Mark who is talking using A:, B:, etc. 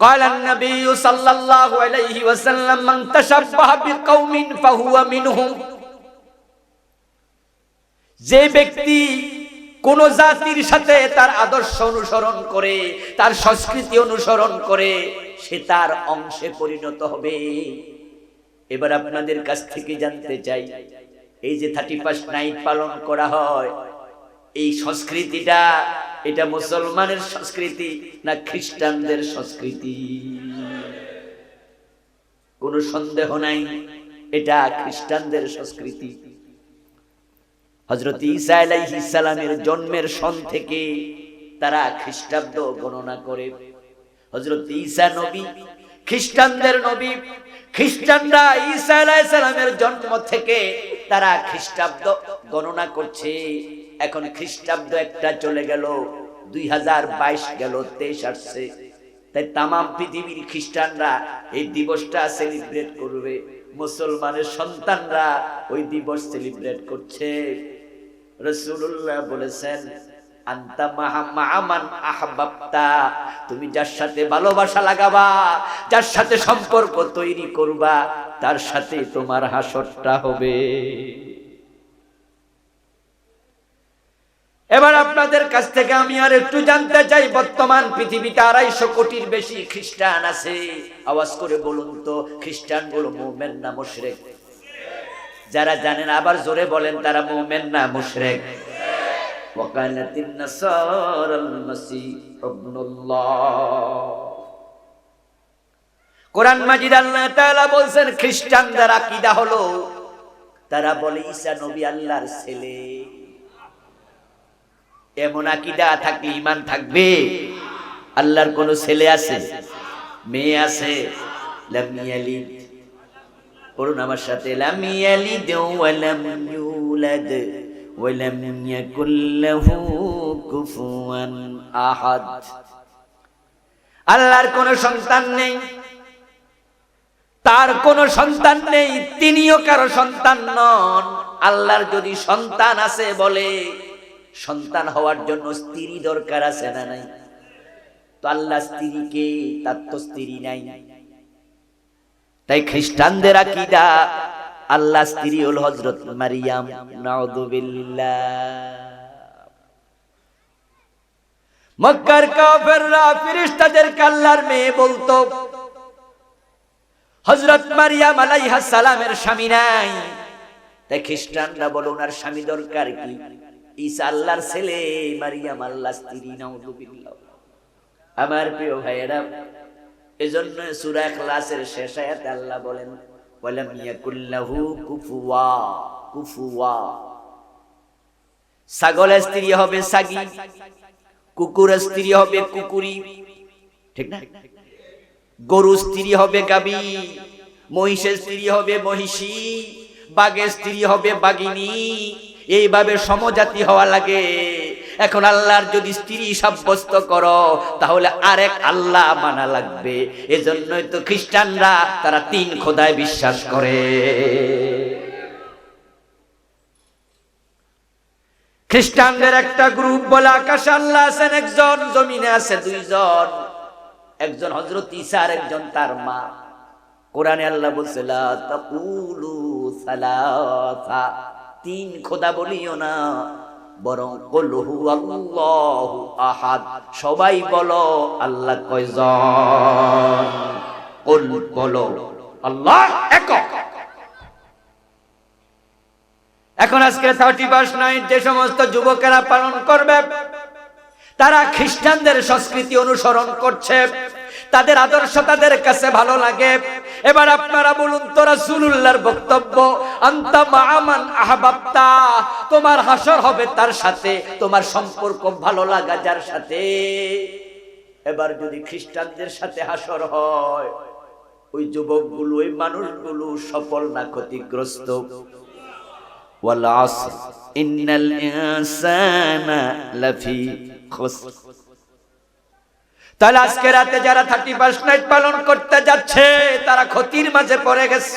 A: قال النبي صلى الله عليه وسلم من تشبه بقوم فهو منهم যে ব্যক্তি কোন জাতির সাথে তার আদর্শ অনুসরণ করে তার সংস্কৃতি অনুসরণ করে সে তার অংশে পরিণত হবে এবার আপনাদের কাছ থেকে জানতে চাই এই যে থার্টি ফার্স্ট নাইট পালন করা হয় এই সংস্কৃতিটা এটা মুসলমানের সংস্কৃতি না খ্রিস্টানদের সংস্কৃতি? কোনো সন্দেহ নাই, এটা খ্রিস্টানদের সংস্কৃতি। হজরত ঈসা আলাইহিস সালামের জন্মের সন থেকে তারা খ্রিস্টাব্দ গণনা করে। হজরত ঈসা নবী, খ্রিস্টানদের নবী, খ্রিস্টানরা ঈসা আলাইহিস সালামের জন্ম থেকে তারা খ্রিস্টাব্দ গণনা করছে। এখন খ্রিস্টাব্দ একটা চলে গেল, দুই হাজার বাইশ গেল, তেইশ আসছে। তাই তামাম পৃথিবীর খ্রিস্টানরা এই দিবসটা সেলিব্রেট করবে। মুসলমানের সন্তানরা ওই দিবস সেলিব্রেট করছে। রসুল্লাহ বলেছেন মাহামান তুমি যার সাথে ভালোবাসা লাগাবা, যার সাথে সম্পর্ক তৈরি করবা, তার সাথে তোমার হাসরটা হবে। এবার আপনাদের কাছ থেকে আমি আর একটু জানতে চাই বর্তমান পৃথিবীতে আড়াইশো কোটির বেশি খ্রিস্টান আছে আওয়াজ করে বলুন তো খ্রিস্টান গুলো মোমেন না মুশরেক যারা জানেন আবার জোরে বলেন তারা মোমেন না মুশরেক وقالت النصارى المسيح ابن الله কোরআন মাজিদ আল্লাহ তাআলা বলছেন খ্রিস্টানদের আকীদা হলো তারা বলে ঈসা নবী আল্লাহর ছেলে এমন আকিদা থাকলে ইমান থাকবে? আল্লাহর কোন ছেলে আছে? মেয়ে আছে? পড়ুন আমার সাথে আহাদ। আল্লাহর কোন সন্তান নেই, তার কোন সন্তান নেই, তিনিও কারও সন্তান নন। আল্লাহর যদি সন্তান আছে বলে সন্তান হওয়ার জন্য স্ত্রী দরকার আছে না নাই? তো আল্লাহ স্ত্রীকে, তার তো স্ত্রী নাই। তাই খ্রিস্টানদের আকিদা, আল্লাহ স্ত্রী হল হজরত মারিয়াম। মক্কার কাফেররা ফেরেশতাদেরকে আল্লাহর মেয়ে বলতো হজরত মারিয়াম আলাইহাস সালামের স্বামী নাই। তাই খ্রিস্টানরা বলো, ওনার স্বামী দরকার কি? ঈসা আল্লাহর ছেলে, মারিয়াম আল্লাহ স্ত্রী আমার প্রিয় ভাইয়েরা, এজন্য সূরা ইখলাসের শেষ আয়াতে আল্লাহ বলেন, ওয়ালাম ইয়াকুল্লাহু কুফুয়া কুফুয়া। ছাগলের স্ত্রী হবে সাগি কুকুরের স্ত্রী হবে কুকুরি। ঠিক না? গরু স্ত্রী হবে গাবি, মহিষের স্ত্রী হবে মহিষী, বাঘের স্ত্রী হবে বাগিনী এইভাবে সমজাতি হওয়া লাগে। এখন আল্লাহর যদি স্ত্রী সাব্যস্ত করো, তাহলে আরেক আল্লাহ মানা লাগবে। এজন্যই তো খ্রিস্টানরা তারা তিন খোদায় বিশ্বাস করে। খ্রিস্টানদের একটা গ্রুপ বলে আকাশে আল্লাহ আছেন, একজন জমিনে আছে দুইজন। একজন হজরত ঈসা আর একজন তার মা। কোরআনে আল্লাহ বলছে, লা তাকুলু সালাসা তিন খোদা বলিও না, বরং কলহু আল্লাহু আহাদ। সবাই বলো, আল্লাহ কয়জন? কল বলো, আল্লাহ একক। এখন আজকে থার্টি ফার্স্ট নাইট যে সমস্ত যুবকেরা পালন করবে, তারা খ্রিস্টানদের সংস্কৃতি অনুসরণ করছে, তাদের আদর্শ তাদের কাছে ভালো লাগে। এবার আপনারা বলুন, তো রাসূলুল্লাহর বক্তব্য, আনতা মাআমান তোমার হাসর হবে তার সাথে, তোমার সম্পর্ক ভালো লাগা যার সাথে। এবার যদি খ্রিস্টানদের সাথে হাসর হয়, ওই যুবকগুলো, ওই মানুষগুলো সফল না ক্ষতিগ্রস্ত? ওয়াল আসর ইন্নাল ইনসানা লাফি খুসর। তাহলে আজকে রাতে যারা থার্টি পার্সেন্ট পালন করতে যাচ্ছে তারা ক্ষতির মাঝে পড়ে গেছে।